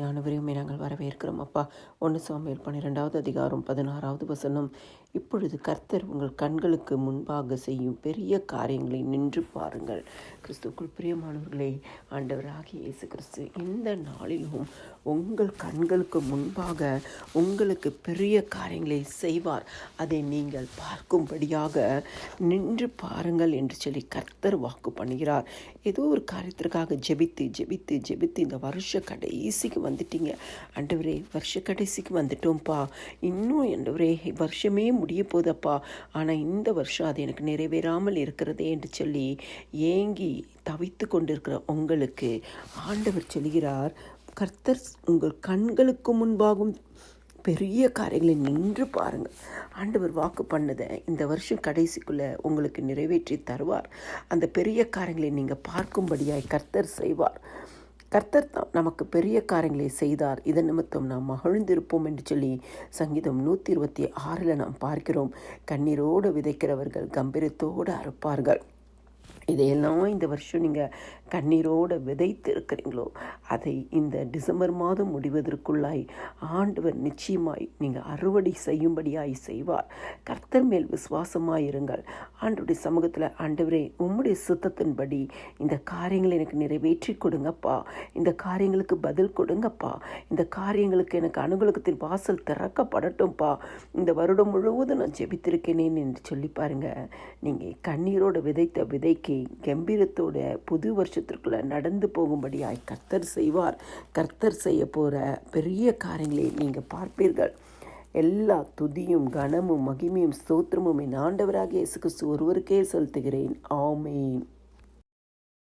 யானவரையுமே நாங்கள் வரவேற்கிறோம். அப்பா ஒன்று சாமியல் பன்னிரெண்டாவது அதிகாரம் பதினாறாவது வசனம். இப்பொழுது கர்த்தர் உங்கள் கண்களுக்கு முன்பாக செய்யும் பெரிய காரியங்களை நின்று பாருங்கள். கிறிஸ்துக்குள் பிரியமானவர்களே ஆண்டவராகிய இயேசு கிறிஸ்து இந்த நாளிலும் உங்கள் கண்களுக்கு முன்பாக உங்களுக்கு பெரிய காரியங்களை செய்வார். அதை நீங்கள் பார்க்கும்படியாக நின்று பாருங்கள் என்று சொல்லி கர்த்தர் வாக்கு பண்ணுகிறார். ஏதோ ஒரு காரியத்திற்காக ஜெபித்து ஜெபித்து ஜெபித்து இந்த வருஷ கடைசிக்கு வந்துட்டீங்க. ஆண்டவரே வருஷ கடைசிக்கு வந்துட்டோம்ப்பா. இன்னும் ஆண்டவரே வருஷமே முடிய போதப்பா ஆனால் இந்த வருஷம் அது எனக்கு நிறைவேறாமல் இருக்கிறதே என்று சொல்லி ஏங்கி தவித்து கொண்டிருக்கிற உங்களுக்கு ஆண்டவர் சொல்கிறார் கர்த்தர் உங்கள் கண்களுக்கு முன்பாகும் பெரிய காரியங்களை நின்று பாருங்கள். ஆண்டவர் வாக்கு பண்ணதை இந்த வருஷம் கடைசிக்குள்ளே உங்களுக்கு நிறைவேற்றி தருவார். அந்த பெரிய காரியங்களை நீங்கள் பார்க்கும்படியாய் கர்த்தர் செய்வார். கர்த்தர் தான் நமக்கு பெரிய காரியங்களை செய்தார். இதன் நிமித்தம் நாம் மகிழ்ந்திருப்போம் என்று சொல்லி சங்கீதம் நூற்றி இருபத்தி ஆறில் நாம் பார்க்கிறோம். கண்ணீரோடு விதைக்கிறவர்கள் கம்பீரத்தோடு அறுப்பார்கள். இதையெல்லாம் இந்த வருஷம் நீங்கள் கண்ணீரோடு விதைத்து இருக்கிறீங்களோ அதை இந்த டிசம்பர் மாதம் முடிவதற்குள்ளாய் ஆண்டவர் நிச்சயமாய் நீங்கள் அறுவடை செய்யும்படியாய் செய்வார். கர்த்தர் மேல் விசுவாசமாய் இருங்கள் ஆண்டுடைய சமூகத்தில் ஆண்டவரே உம்முடைய சுத்தத்தின்படி இந்த காரியங்களை எனக்கு நிறைவேற்றி கொடுங்கப்பா. இந்த காரியங்களுக்கு பதில் கொடுங்கப்பா. இந்த காரியங்களுக்கு எனக்கு அனுகூலத்தின் வாசல் திறக்கப்படட்டும்ப்பா இந்த வருடம் முழுவதும் நான் ஜெபித்திருக்கேனேன்னு என்று சொல்லி பாருங்க. நீங்கள் கண்ணீரோடு விதைத்த விதைக்கு கம்பீரத்தோட புது வருஷத்திற்குள்ள நடந்து போகும்படியாய் கர்த்தர் செய்வார். கர்த்தர் செய்ய போகிற பெரிய காரியங்களை நீங்கள் பார்ப்பீர்கள். எல்லா துதியும் கனமும் மகிமையும் ஸ்தோத்திரமும் என் ஆண்டவராக இயேசு கிறிஸ்து ஒருவருக்கே செலுத்துகிறேன். ஆமேன்.